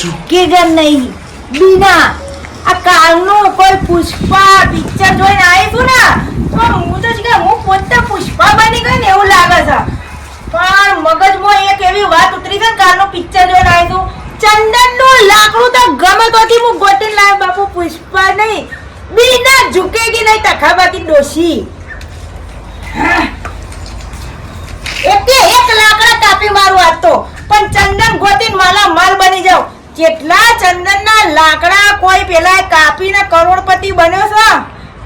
ઝૂકેગા નહીં. બીના, આ કાલનું કોઈ પુષ્પા પિક્ચર જોઈને આવી ને, તો હું તો કે હું પોતે પુષ્પા બની ગઈ ને એવું લાગે છે. પણ મગજમાં એક એવી વાત ઉતરી છે ને, કાલનું પિક્ચર જોઈને આવી છું. ચંદનનું લાકડું તો ગમે તોથી હું ગોતીને લાવ બાપુ, પુષ્પા નહીં. બીના ઝૂકેગી નહીં તખાબાકી ડોશી. એટલે એક લાકડા કાપી મારું આજ તો પણ ચંદન ગોતીને માલા માલ બની જાવ જેટલા ચંદનના લાકડા કોઈ પેલા કાપીને કરોડપતિ બન્યો છે?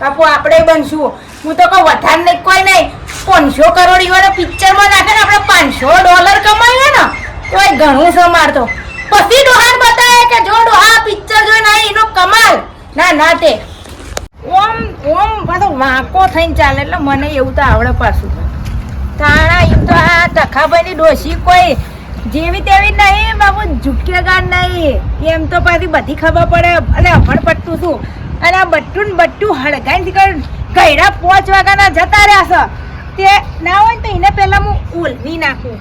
બાપુ, આપણે બનશું. હું તો કહું, વધારે નહીં, કોઈ નહીં. પાંચસો કરોડ યુવાનો પિક્ચરમાં નાખે ને આપણે પાંચસો ડોલર કમાઈએ ને તો એ ઘણું છે મારતો પછી ડોહાન બતાવે કે જો ડોહા પિક્ચર જોઈને આવી એનો કમાલ. ના ના તે. ઓમ ઓમ પાછો વાંકો થઈને ચાલે, એટલે મને એવું તો આવડે પાછું. તાણા એમ તો આ તખાભાઈની ડોસી કોઈ જેવી તેવી નહીં, બાબુ ઝૂકેગા નહીં. એમ તો પાછી બધી ખબર પડે. અને અભણ પડતું છું. અને આ બટ્ટું ને બટ્ટું હળગાઈ ગયડા પોચ વાગ્યાના જતા રહ્યા છે. તે ના હોય તો એને પહેલા હું ઓલવી નાખું.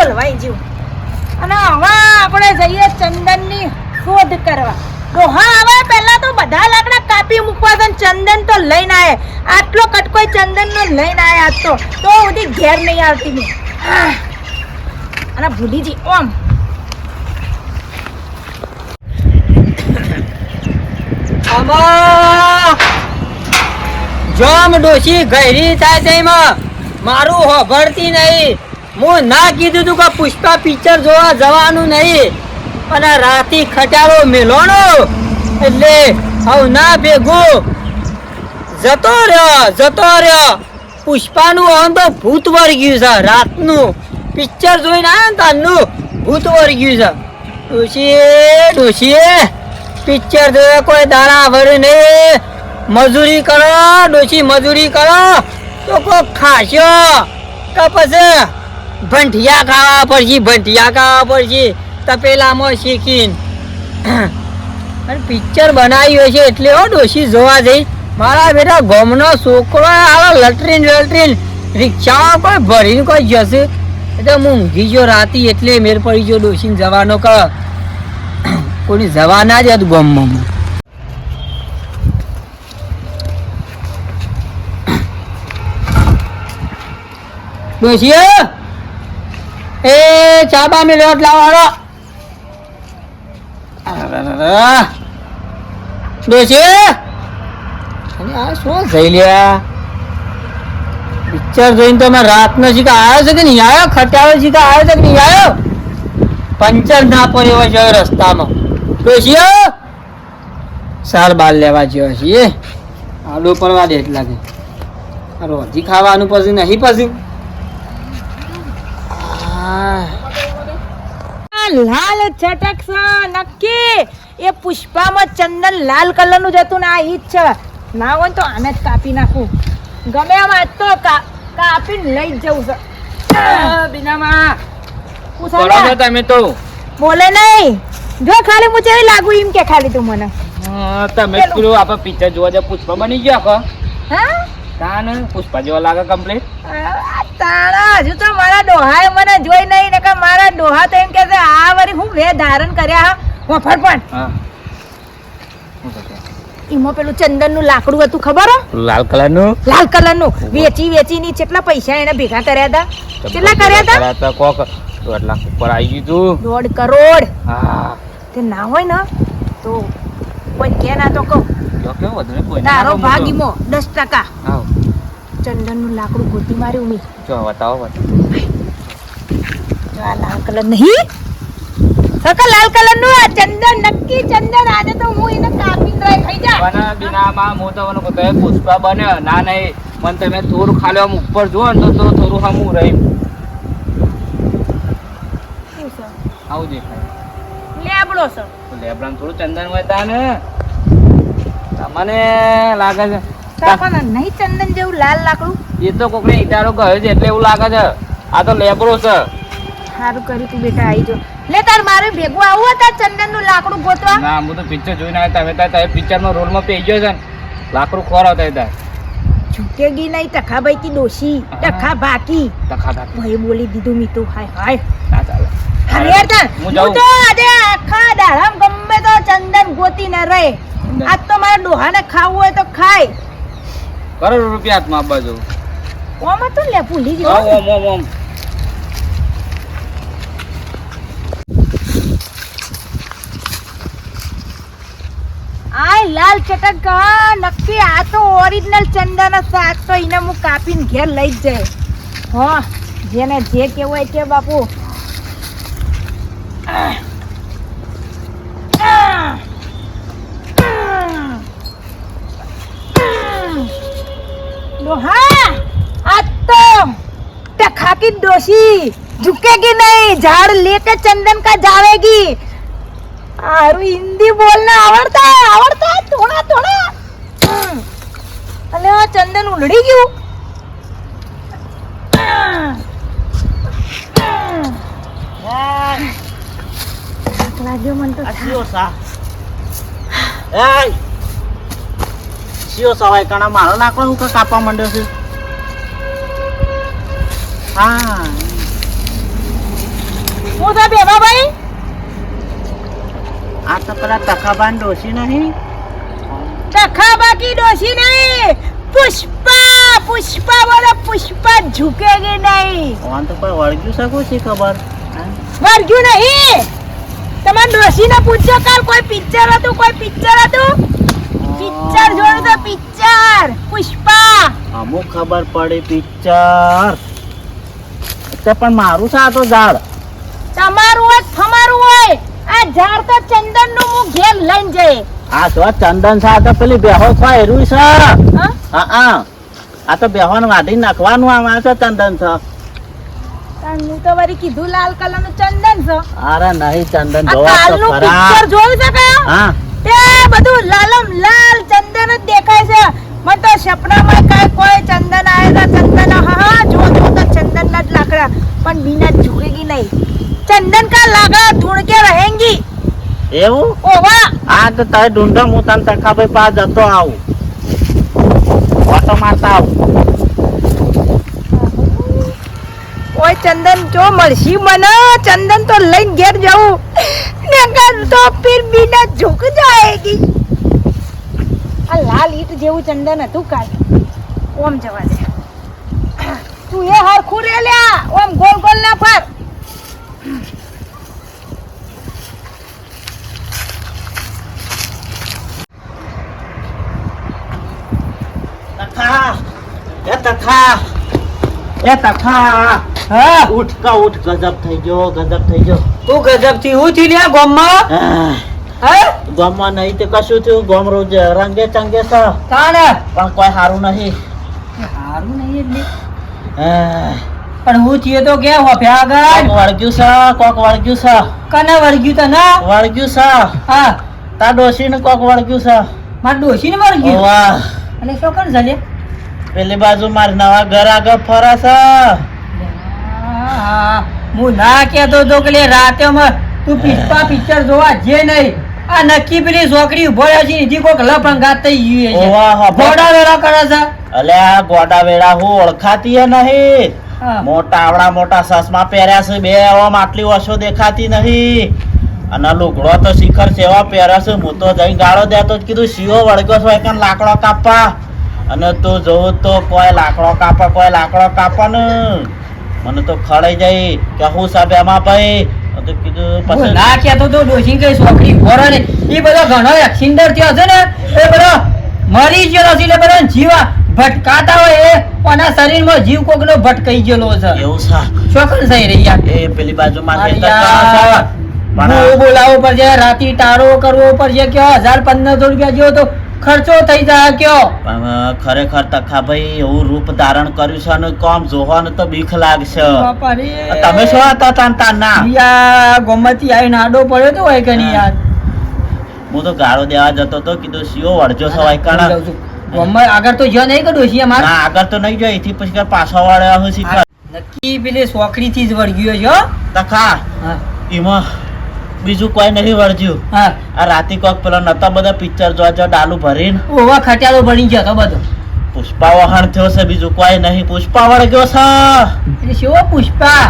ઓલવાઈ જેવું અને હવે આપણે જઈએ ચંદનની શોધ કરવા. ડોહા આવે, પહેલા તો બધા લાકડા કાપી મૂકવા તો ચંદન તો લઈને આવે આટલો કટકો ચંદન નો લઈને આવે આજ તો. તો સુધી ઘેર નહીં આવતી મેં. અને ભૂલીજી, ઓમ. જોમ ડોશી ગહેરી થાય એમાં. મારું હોભળતી નહીં. હું ના કીધું તું કે પુષ્પા પિક્ચર જોવા જવાનું નહીં. અને રાતી ખટારો મેલોનો એટલે હવે ના ભેગું. જતો રહ્યો જતો રહ્યો. પુષ્પાનું આમ તો ભૂત વર્ગ્યું છે, રાતનું. પિક્ચર જોઈને આવ્યા ને તારનું ભૂત વર્ગ્યું છે. ડોશી ડોશી પિક્ચર જોયે, કોઈ દાણા ભરે નહીં. મજૂરી કરો, ડોશી, મજૂરી કરો. તો કોઈ ખાશો. તો પછી ભંઠિયા ખાવા પડશે ભંઠિયા ખાવા પડશે. તપેલામાં શીખીને. અને પિક્ચર બનાવ્યું છે એટલે હો ડોશી જોવા જઈ. મારા બેટા ગમનો છોકરો આવો લટરીન લટરીન. રિક્ષામાં કોઈ ભરીને કોઈ જશે. એટલે હું ઊંઘી ગયો રાતી, એટલે મેર પડી ગયો ડોશીને જવાનો ક. કોની જવાના જ હતું ગમમાં. ડોશી એ ચાબા મેં લોટ લાવવાનો ડોશી જોઈને તો મેં રાતનો શીખા આવ્યો છે કે નહીં? આવ્યો? ખટાવે શીખા આવ્યો છે કે નહીં? આવ્યો? પંચર ના પડ્યો છે રસ્તામાં. ડોશીઓ સાર બાર લેવા જેવા છીએ આલુ પડવા દે એટલા કે. રોજી ખાવાનું પછી નહીં પછી. લાલ ચટક નક્કી. એ પુષ્પામાં ચંદન લાલ કલરનું જ હતું ને આ ઈ જ છે. ના હોય ને તો આને જ કાપી નાખું. ગમે આમ આજ તો કા- કાપીને લઈ જ જવું છે. બીનામાં. તમે તો. બોલે નહીં. જો ખાલી હું જેવી લાગુ એમ કે ખાલી તું મને. હા, તમે જ પેલું આપણે પિક્ચર જોવા જાય પુષ્પા બની ગયા કો? હા? તાન પુષ્પા જેવા લાગે કમ્પ્લીટ આ તાણા હજુ તો મારા ડોહાએ મને જોઈ નહીં ને કે મારા ડોહા તો એમ કે છે આ વરી હું વે ધારણ કર્યા હા. વફર પણ હા. પેલું ચંદનનું લાકડું હતું ખબર લાલ કલરનું લાલ કલરનું. વેચી વેચીની કેટલા પૈસા એને ભેગા કર્યા હતા. કેટલા કર્યા હતા? કોક દોઢ લાખ ઉપર આવી ગયું દોઢ કરોડ. હા. તે ના હોય ને તો કોઈ કે ના તો કહું. તારો ભાગ ઈમો દસ ટકા. ચંદનનું લાકડું ગોતી માર્યું મેં. જો બતાવો બતાવો. જો આ લાલ કલર નહીં. સકા લાલ કલરનું આ ચંદન નક્કી ચંદન આજે તો હું એને કાપી ડ્રાય થઈ જા. બના માં હું તો મને કહે પુષ્પા બને. ના નહીં. મને તમે થોડું ખાલી આમ ઉપર જુઓ ને તો તો થોડું હું રહી આવું દેખાય. લેબડો છે. લેબડા થોડું ચંદન હોય તા ને તમને લાગે છે. પણ નહીં ચંદન જેવું લાલ લાકડું? એ તો કોકને ઇટારો ગયો છે એટલે એવું લાગે છે. આ તો લેબરો છે. સારું કર્યું તું બેટા આવી જો. લે તાર મારે ભેગું આવું હતા ચંદનનું લાકડું ગોતવા? ના હું તો પિક્ચર જોઈને આવ્યા હવે તાર પિક્ચર નો રોલમાં પેઈ ગયો છે ને. લાકડું ખોરાવતા હતા ચૂપ ઝુકેગી નહીં ટખાભાઈ કી ડોશી ટખા બાકી ટકા બાકી ભાઈ બોલી દીધું મીઠું. હાય હાય. ના ચાલે. અરે યાર હું હું તો આજે આખા દાડામ ગમે તો ચંદન ગોતી ના રહે. આજ તો મારા ડોહાને ખાવું હોય તો ખાય. કરોડ રૂપિયા હાથમાં જવું. ઓમાં તો લે ભૂલી ગયો. ઓમ ઓમ ઓમ. લાલ ચટક હા, નક્કી આ તો ઓરિજિનલ ચંદન જ છે. આજ તો એને હું કાપીને ઘેર લઈ જ જાય હો જેને જે કેવું હોય તે બાપુ આહ. આહ. આહ. ડોહા આ તો टखा की डोशी झुकेगी नहीं झाड़ लेके चंदन का जावेगी आरू हिंदी बोलना आवड़ता है आवड़ता है ધોળા ધોળા અને ચંદન ઉલડી ગયું. લાગ્યો મન તો શિયો સા. એ શિયો કણા મારો નાકળો હું કાપવા માંડ્યો છે? હા. હું તો બેવા ભાઈ. આ તો પેલા તખાબાન ડોસી નહીં. ટખા બાકી ડોસી નહીં. પુષ્પા પુષ્પા બોલો પુષ્પા ઝુકેગી નહીં. વાન તો કોઈ વળગ્યું શકું છે ખબર? વળગ્યું નહીં. તમારા ડોશીને પૂછજો કાલ કોઈ પિક્ચર હતું કોઈ પિક્ચર હતું? પિક્ચર જોયું તો પિક્ચર. પુષ્પા. અમુક ખબર પડી પિક્ચર. તો પણ મારું છે આ તો ઝાડ. તમારું હોય તમારું હોય. આ ઝાડ તો ચંદનનું હું ઘેર લઈને જઈ આ તો ચંદન સા તો પેલી બેહો ખોયરું છે. હા? હા આ તો બેહોન વાઢી નાખવાનું આમ ચંદન છે તાન તો વળી કીધું લાલ કલરનું ચંદન છે. અરે નહીં ચંદન આ તો ખરા. જોયું છે કયા હા. તે બધું લાલમ લાલ ચંદન જ દેખાય છે. મને તો સપનામાં કાંઈ કોઈ ચંદન તો ચંદન હા હા જો જો તો ચંદન જ લાકડા. પણ બીના ઝુકેગી નહીં. ચંદન કા લાકડા ધૂણ કે રહેંગી. એવું? ઓવા આ તો તારે ઢૂંઢો હું તને તખાભાઈ પાસ જતો આવું. ઓટો મારતા આવું. ઓય ચંદન જો મળશી મને? ચંદન તો લઈને ઘેર જાઉં નકર તો ફિર બીના ઝુક જાયેગી. આ લાલ ઈટ જેવું ચંદન હતું કાલ. ઓમ જવા દે. તું એ હરખું રે લ્યા. ઓમ ગોલ ગોલ ના ફર તખા એ તખા એ તખા હા? ઉઠ કા ઉઠ ગજબ થઈ ગયો ગજબ થઈ ગયો. તું ગજબથી હું થી લ્યા ગોમમાં? ગામમાં નહીં તે કશું થયું ગોમ રોજ રંગે ચંગે છે. પણ કોઈ સારું નહીં. હારું નહીં એટલે. પણ હું થયો તો કે હોફ્યા આગળ? વળગ્યું છે કોક વળગ્યું છે. કને વળગ્યું તને? વળગ્યું છે. હા. તા ડોશીને કોક વળગ્યું છે. માર ડોશી ને વળગ્યું? વાહ. અને શું કર ચાલે પેલી બાજુ માર નવા ઘર આગળ ફરસ. હું ના કેતો તો કે રાતે તું પુષ્પા પિક્ચર જોવા જે નહીં. આ નક્કી પેલી છોકરી ઊભો છે એથી કોક લપંગાત થઈ ગયું છે. ગોડા વેરા કરે છે. અલે આ ગોડા વેડા હું ઓળખાતી નહીં. મોટા આવડા મોટા ચશ્મા પહેર્યા છે બે આમ આટલી વર્ષો દેખાતી નહીં. અને લુગડો તો શિખર સેવા પહેર્યા છે હું તો જઈ ગાળો દેતો જ કીધું શિવો વળગ્યો છો કે લાકડો કાપવા. અને તું જોઉં તો કોઈ લાકડો કાપા કોઈ લાકડો કાપા ને. મને તો ખડાઈ જાય કે હું સાહેબ એમાં ભાઈ? તો કીધું પછી ના તો ડોશી કઈ છોકરી રહે ને. એ બધો ઘણો એક્સિડન્ટ થયો છે ને. એ બધો મરી ગયેલો છે એટલે બધા જીવા ભટકાતા હોય એ. કોના શરીરમાં જીવ કોકનો ભટકાઈ ગયેલો છે. એવું છે? શોખન થઈ રહી એ પેલી બાજુ માં બોલાવવો પડશે રાતી ટાળો કરવો પડશે કે હજાર પંદરસો રૂપિયા જેવો તો ખર્ચો થઈ જાય કયો? પણ ખરેખર તખાભાઈ એવું રૂપ ધારણ કર્યું છે અને કોમ જોવાનું તો બીક લાગશે. તમે શું હતા તાન તાના? યા ગોમતી નાડો પડ્યો તો હોય કે નહીં યાર? હું તો ગાળો દેવા જતો તો કીધું સીઓ વળજો છો વાય હું કણા. જાઉં આગળ તો જ્યાં નહીં કડો છે મારા. ના આગળ તો નહીં જો એથી પછી પાછા વાળ્યા હું શીખર નક્કી પેલી છોકરી થી જ વળગ્યો છે તખા એમાં બીજું કોઈ નહીં વળજ્યું. હા. આ રાતે કોક પેલો નતા બધા પિક્ચર જોવા જો ડાલુ ભરીને. ઓવા ખટાલો ભણી ગયો તો બધો. પુષ્પા વહાણ થયો છે બીજું કોઈ નહીં. પુષ્પા વળગ્યો છે. એટલે શેવો પુષ્પા.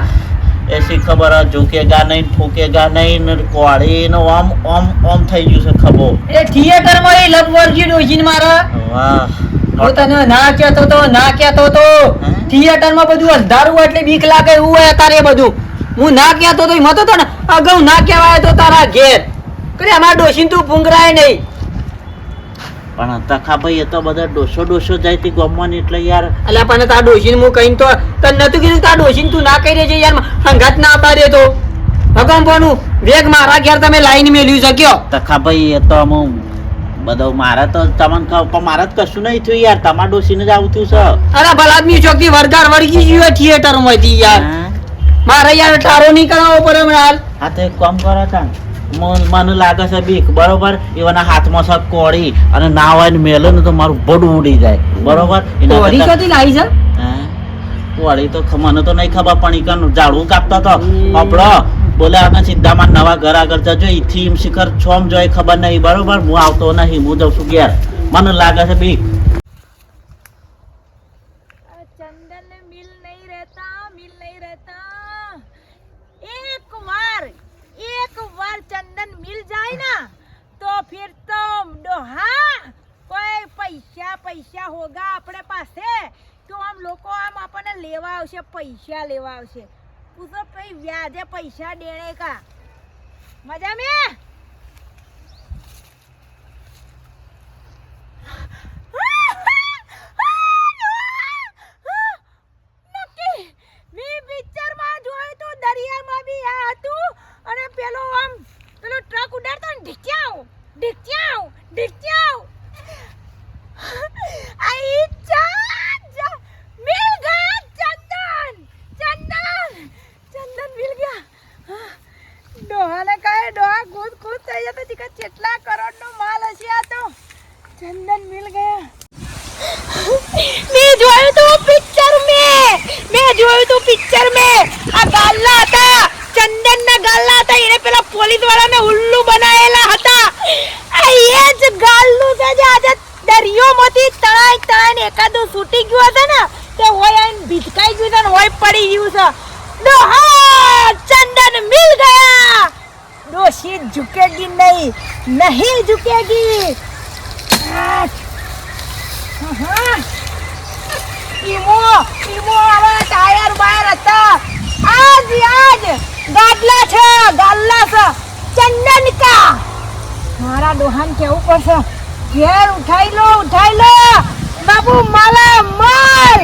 એસી ખબર ઝૂકેગા નહીં ઠૂકેગા નહીં ને કોળી નો ઓમ ઓમ ઓમ થઈ ગયું છે ખબો એ થિયેટરમાં એ લગવરજી ડોજીન મારા. વાહ. હું તને ના કહેતો તો ના કહેતો તો? થિયેટરમાં બધું અંધારું એટલે બીક લાગે એવું હોય તારે બધું. હું ના કહેતો તો મતો તો ને અગાઉ ના કહેવાય તો તારા ઘેર. કરે અમાર ડોશીને તું ફૂંગરાય નહીં. પણ તખા ભાઈ એ તો બધા ડોસો ડોસો જાય તે ગમવાન એટલે યાર અલ્યા પણ તારા ડોશીને હું કહીને તો તને નતું કીધું તારા ડોશીને તું ના કહી દેજે યાર હંગાત ના પાડે તો. ભગવાન વેગ મારા ઘેર તમે લાઈન મેલ્યું શક્યો. તખા ભાઈ એ તો હું બધો મારે તો તમને પણ મારે જ કશું નહીં થયું યાર તમારા ડોસીને જ આવું થયું છે. અરે ભલા આદમી ચોકી વરદાર વળગી ગયું થિયેટરમાંથી યાર? મારે યાર ઠારો નહીં કરાવવો પડે હમણાં હા તો એક કામ કરો તાન મને લાગે છે બીક બરોબર? એવાના હાથમાં છે કોળી અને ના હોય ને મેલે ને તો મારું બડું ઉડી જાય. બરોબર? કોળી કદી લાવી છે? કોળી તો મને તો નહીં ખબર પણ ઈ ઝાડવું કાપતો તો. આપણો બોલે આપણે સીધામાં નવા ઘર આગળ જજો ઈથી એમ શિખર છોમ જોઈ ખબર નહીં બરોબર? હું આવતો નહીં હું જઉં છું ઘેર. મને લાગે છે બીક. હા? કોઈ પૈસા પૈસા હોગા આપણે પાસે? તો આમ લોકો આમ આપણને લેવા આવશે, પૈસા લેવા આવશે. તું તો પછી વ્યાજે પૈસા દેણે કા. મજા મેં થઈ જતો ચીકા કેટલા કરોડનો માલ હશે આ તો. ચંદન મિલ ગયા. મે જોયું તો પિક્ચર મે. મે જોયું તો પિક્ચર મે. આ ગાલ્લા હતા. ચંદન ના ગાલ્લા હતા. એને પેલા પોલીસ વાળાને ઉલ્લુ બનાયેલા હતા. આ એ જ ગાલ્લું છે જે આજે દરિયોમાંથી તણાઈ તણાઈને એકાદું છૂટી ગયું હતું ને તે હોય આઈને ભીચકાઈ ગયું છે ને, હોય પડી ગયું છે. ચંદન મિલ ગયા. ડોશી ઝુકેગી નહીં નહીં ઝુકેગી. ઈમો ઈમો હવે ટાયર બહાર હતા. આજ આજ. ગાડલા છે ગાડલા છે. ચંદન કા મારા ડોહાન કેવું પડશે? ઘેર ઉઠાઈ લો ઉઠાઈ લો. બાબુ માલા માલ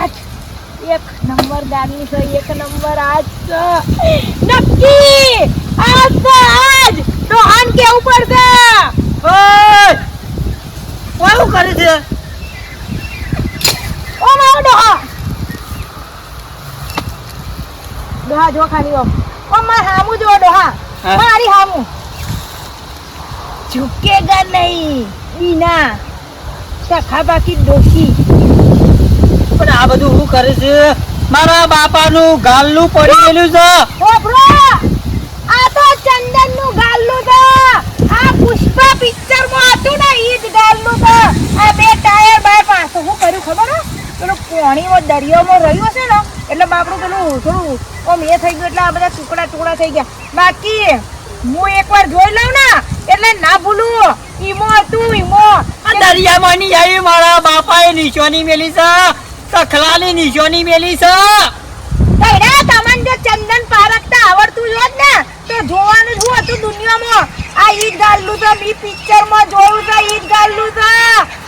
આજ એક નંબર તો એક નંબર આજ નક્કી. આજ તો આજ. ડોહાન કેવું પડશે ઓય! કોનું કરે છે? ઓ મારો ડોહા ડોહા જો ખાલી ઓ ઓ માર હામુ જો ડોહા હા? મારી હામુ. ઝુકેગા નહીં. બીના સખા બાકી ડોકી. પણ આ બધું શું કરે છે? મારા બાપાનું ગાલનું પડી ગયેલું છે. ઓ આ તો ચંદનનું ગાલનું છે. આ પુષ્પા પિક્ચરમાં હતું ને ઈ જ ગાલનું છે. આ બે ટાયર બાય પાસે શું કર્યું ખબર હે? પેલું પાણીમાં દરિયામાં રહ્યો છે ને એટલે બાપડું પેલું થોડું આમ એ થઈ ગયું એટલે આ બધા ટુકડા ટુકડા થઈ ગયા. બાકી હું એકવાર જોઈ લઉં ને એટલે ના ભૂલું. ઈમો હતું ઈમો. આ દરિયામાં ની આવી મારા બાપાએ નીચોની મેલી છે. સખલાની નિશાની મેલી છે. તૈડા તમન જો ચંદન પારખતા આવડતું હોત ને તો જોવાનું શું હતું દુનિયામાં. આ ઈદ ગાલ્લું તો બી પિક્ચરમાં જોયું છે ઈદ ગાલ્લું છે.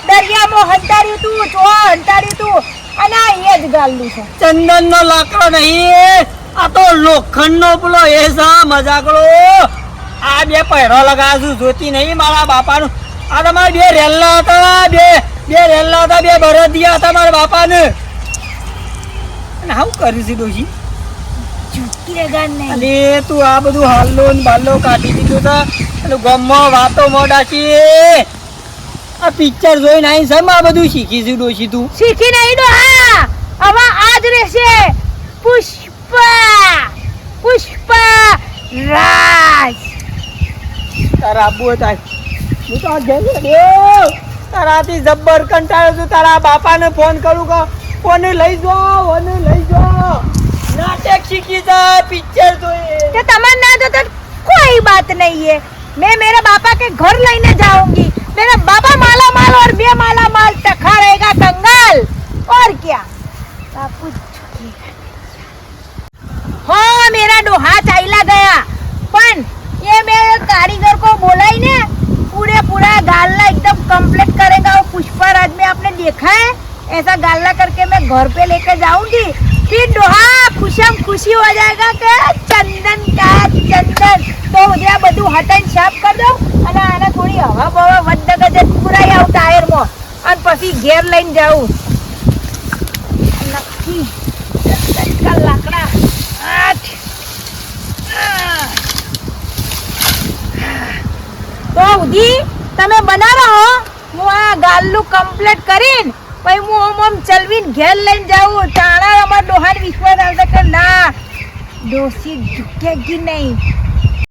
દરિયામાં હંતાડ્યું તું જો હંતાડ્યું તું. અને આ જ ગાલ્લું છે. ચંદન નો લાકડો નહીં આ તો લોખંડ નો પેલો એ છે મજાકડો આ બે પહેરો લગાવશું જોતી નહીં મારા બાપાનું. આ તમારા બે રેલ્લા હતા બે બે રેલા હતા બે બરદિયા હતા મારા બાપાને. અને આવું કર્યું છે ડોશી. અને તું આ બધું હાલ્લો ને બાલ્લો કાઢી દીધું તા અને ગમો વાતો મોડાચી આ પિક્ચર જોઈને આઈ સમ આ બધું શીખી છું ડોશી તું? શીખી નહીં દો હા. હવે આજ રહેશે પુષ્પા પુષ્પા રાજ. તારા આબુ હતા. હું તો આ ગયો તારાથી જબ્બર કંટાળ્યો છું તારા બાપાને ફોન કરું કે કોને લઈ જાઓ કોને લઈ જાઓ નાટક શીખી જાય પિક્ચર જોઈએ तो तमन ना दो तो कोई बात नहीं है मैं मेरे पापा के घर लेने जाऊंगी मेरा बाबा माला माल और बे माला माल टखा रहेगा कंगाल और क्या सब कुछ हाँ मेरा डोहा चाइला गया पण ये मैं कारीगर को बोला ही ना पूरे पूरा गालना एकदम कंप्लीट करेगा वो पुष्पराज में आपने देखा है ऐसा गालना करके मैं घर पे लेकर जाऊंगी फिर डोहा खुशम खुशी हो जाएगा કે ચંદન કા ચંદન તો હું આ બધું હટાઈને સાફ કરી દઉં અને આને થોડી હવા બવા વધ ગજત પુરાઈ આવું ટાયરમાં અને પછી ઘેર લઈને જાઉં નક્કી તો ઉધી તમે બનાવો હું. આ ગાલ્લું કમ્પ્લીટ કરીને પછી હું ઓમ ઓમ ચલવીને ઘેર લઈને જાઉં. તાણા અમારા ડોહાને વિશ્વાસ આવશે કે ના. ડોસી ઝૂકેગી નહીં.